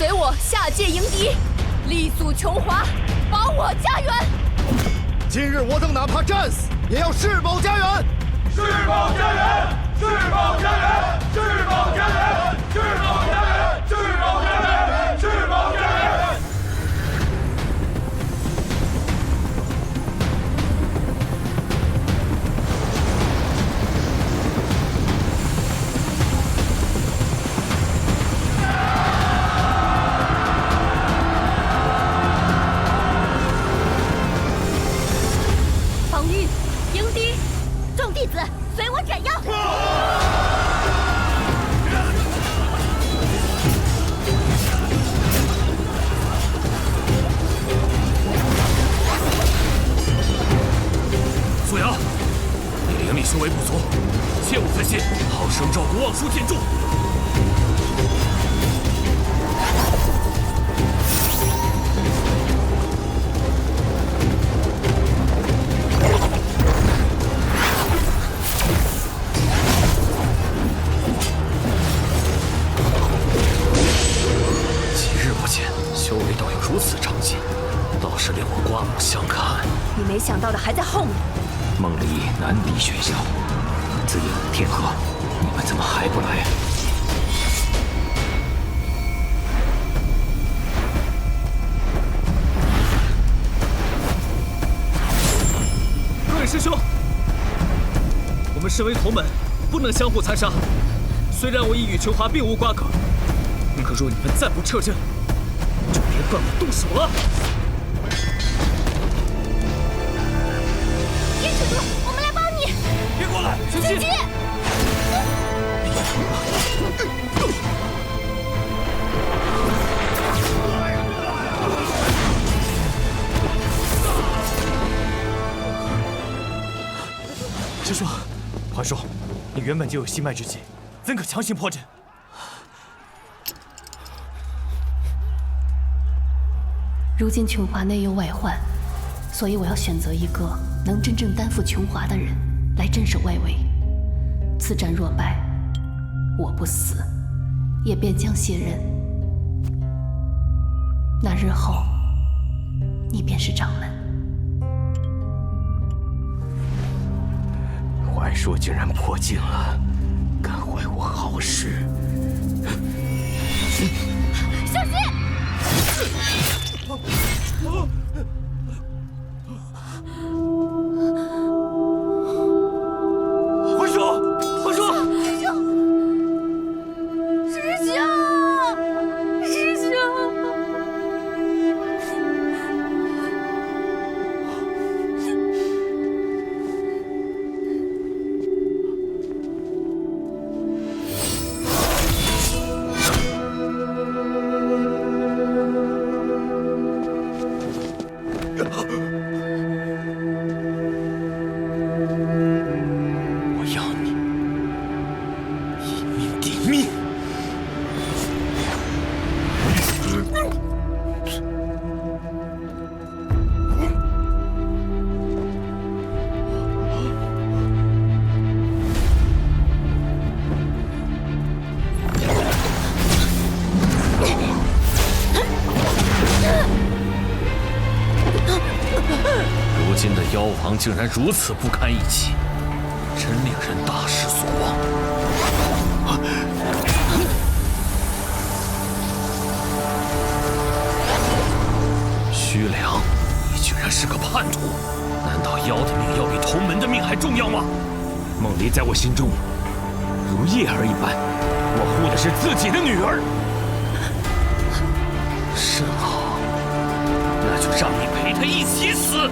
随我下界迎敌，力阻琼华，保我家园。今日我等哪怕战死，也要誓保家园。誓保家园，誓保家园，誓保家园，誓保。想到的还在后面。梦里难敌喧嚣，子影、天河，你们怎么还不来？各位师兄，我们身为同门，不能相互残杀。虽然我已与琼华并无瓜葛，可若你们再不撤阵，就别怪我动手了。我们来帮你。别过来，小心！师叔，华叔，你原本就有心脉之疾，怎可强行破阵？如今琼华内忧外患，所以我要选择一个能真正担负琼华的人来镇守外围。此战若败，我不死，也便将卸任。那日后，你便是掌门。怀硕竟然破境了，敢坏我好事！小心！竟然如此不堪一击，真令人大失所望。徐良，你居然是个叛徒！难道妖的命要比同门的命还重要吗？梦离在我心中如叶儿一般，我护的是自己的女儿。甚好，那就让你陪她一起死！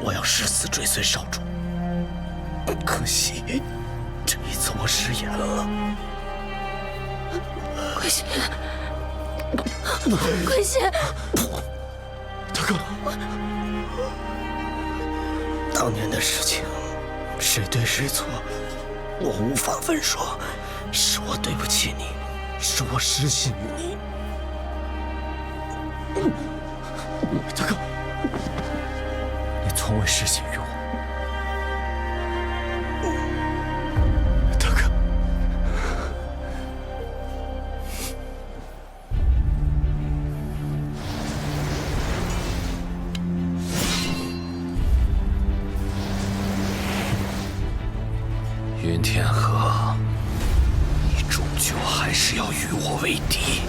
我要誓死追随少主。可惜这一次我食言了。桂仙，桂仙，大哥，当年的事情，谁对谁错，我无法分说。是我对不起你，是我失信于你。大哥，从未失信于我。大哥，云天河，你终究还是要与我为敌。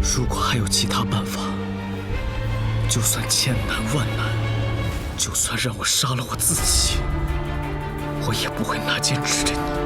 如果还有其他办法，就算千难万难，就算让我杀了我自己，我也不会拿剑指着你。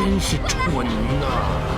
真是蠢呐、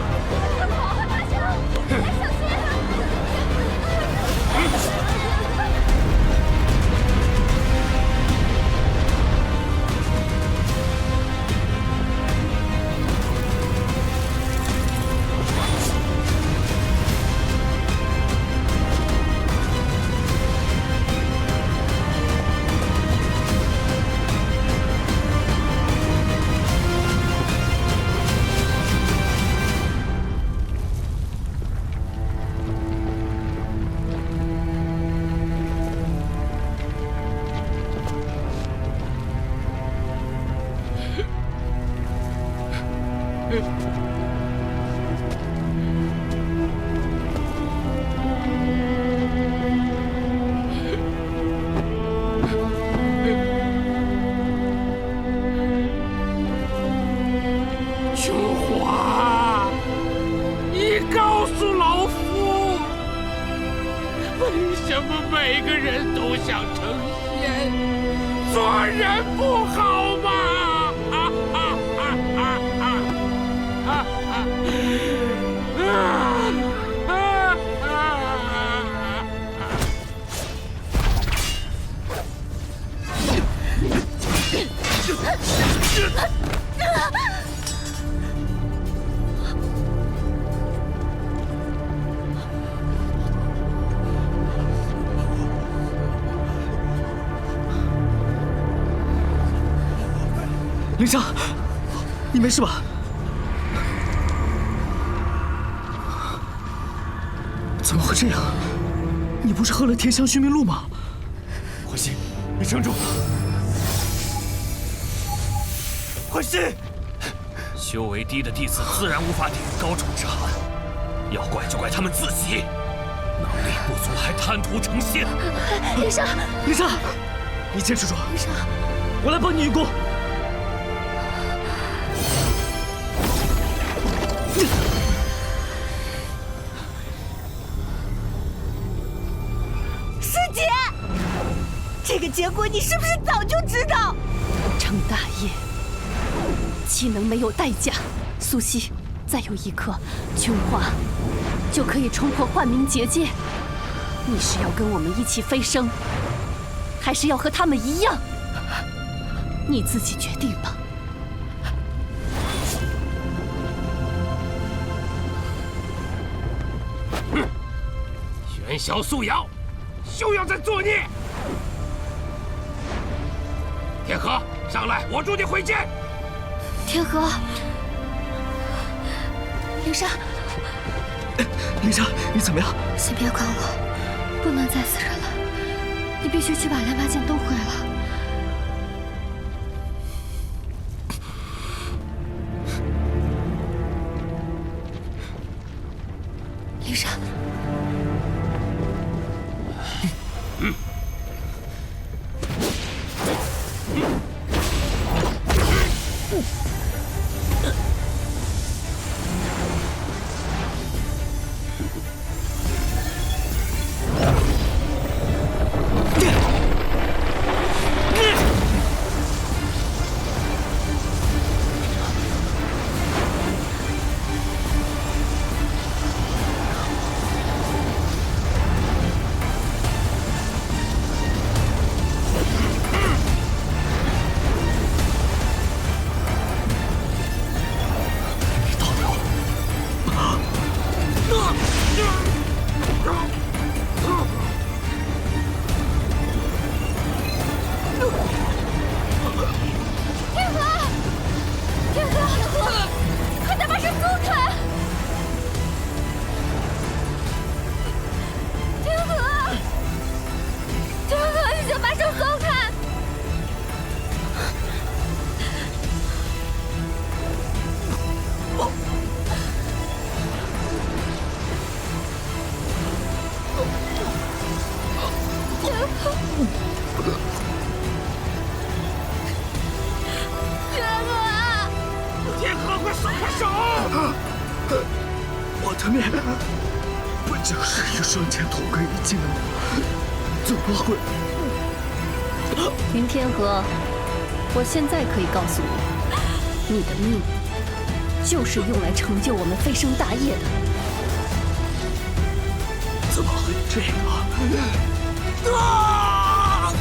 人不好没事吧？怎么会这样？你不是喝了天香熏命露吗？欢喜，你撑住！欢喜，修为低的弟子自然无法抵御高处之寒，要怪就怪他们自己，能力不足还贪图成仙。林莎，林莎，你坚持住，林莎，我来帮你运功。这个结果你是不是早就知道？成大业，岂能没有代价？苏西，再有一刻，琼花就可以冲破幻冥结界。你是要跟我们一起飞升，还是要和他们一样？你自己决定吧。元宵素瑶，休要再作孽！天河，上来，我助你回剑。天河，灵莎，灵莎，你怎么样？先别管我，不能再死人了。你必须去把两把剑都毁了。云天河，我现在可以告诉你，你的命就是用来成就我们飞升大业的。怎么会这样？啊！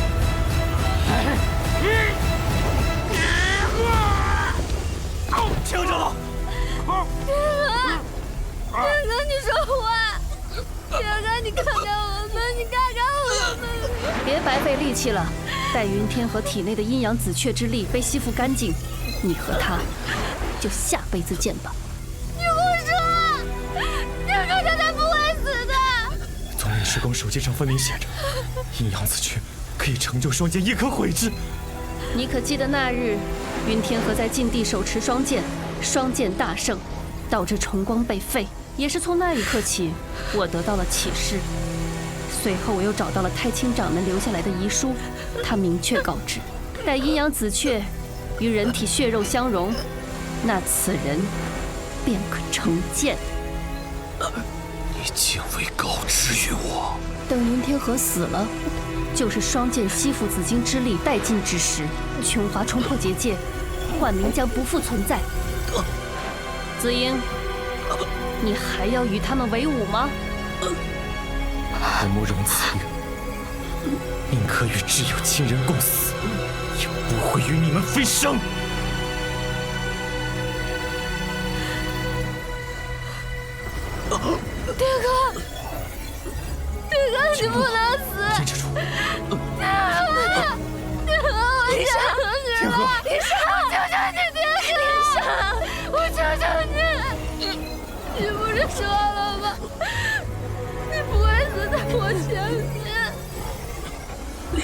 听着，天河，你说话！天河，你看看我们，你看看我们！别白费力气了，待云天河体内的阴阳紫雀之力被吸附干净，你和他就下辈子见吧。你胡说！天河他才不会死的！从你时光手机上分明写着，阴阳紫雀可以成就双剑，亦可毁之。你可记得那日，云天河在禁地手持双剑，双剑大胜，导致重光被废。也是从那一刻起，我得到了启示。随后我又找到了太清掌门留下来的遗书，他明确告知，待阴阳紫雀与人体血肉相融，那此人便可成剑。你竟未告知于我！等云天河死了，就是双剑吸附紫金之力殆尽之时，琼华冲破结界，幻冥将不复存在。紫英，你还要与他们为伍吗？我慕容此月，宁可与挚友亲人共死也不会与你们飞升爹哥爹哥你不能死坚持住爹爹爹我求求你天哥我求求你你不是说了吗？你不会死在我前面。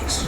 李氏，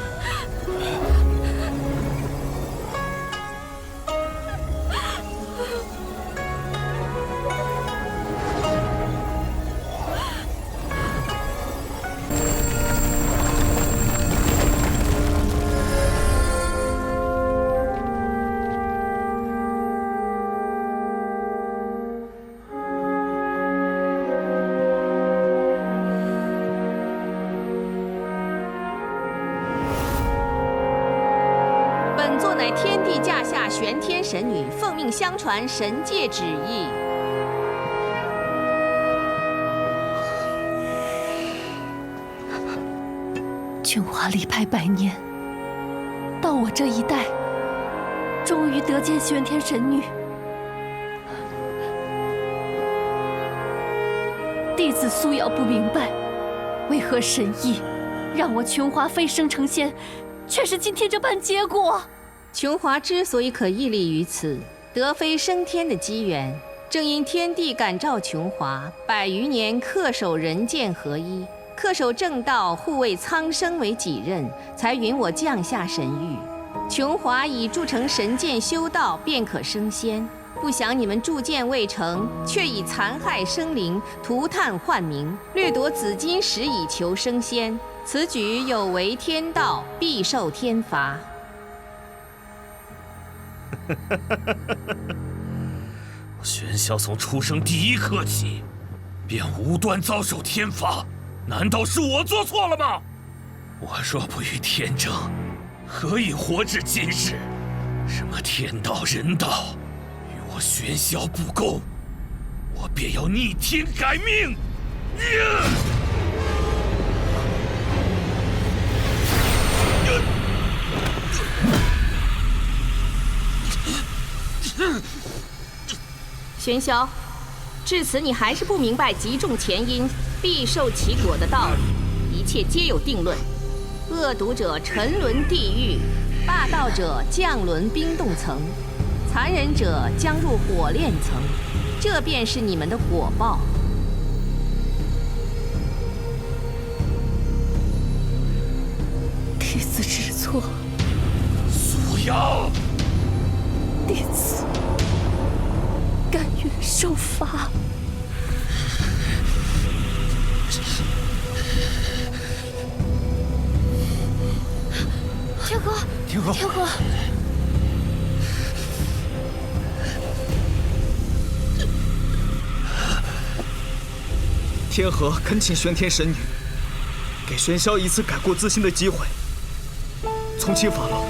帝驾下玄天神女奉命相传神界旨意。琼华离派百年，到我这一代，终于得见玄天神女。弟子苏瑶不明白，为何神意让我琼华飞升成仙，却是今天这般结果。琼华之所以可屹立于此，得飞升天的机缘，正因天地感召琼华百余年恪守人剑合一，恪守正道，护卫苍生为己任，才允我降下神谕。琼华已铸成神剑修道，便可升仙。不想你们铸剑未成，却以残害生灵、涂炭换名，掠夺紫金石以求升仙。此举有违天道，必受天罚。我玄霄从出生第一刻起，便无端遭受天罚，难道是我做错了吗？我若不与天争，何以活至今日？什么天道人道，与我玄霄不公，我便要逆天改命！玄霄，至此你还是不明白集中前因必受其果的道理。一切皆有定论，恶毒者沉沦地狱，霸道者降沦冰冻层，残忍者将入火炼层，这便是你们的果报。何恳请玄天神女给玄霄一次改过自新的机会，从轻发落。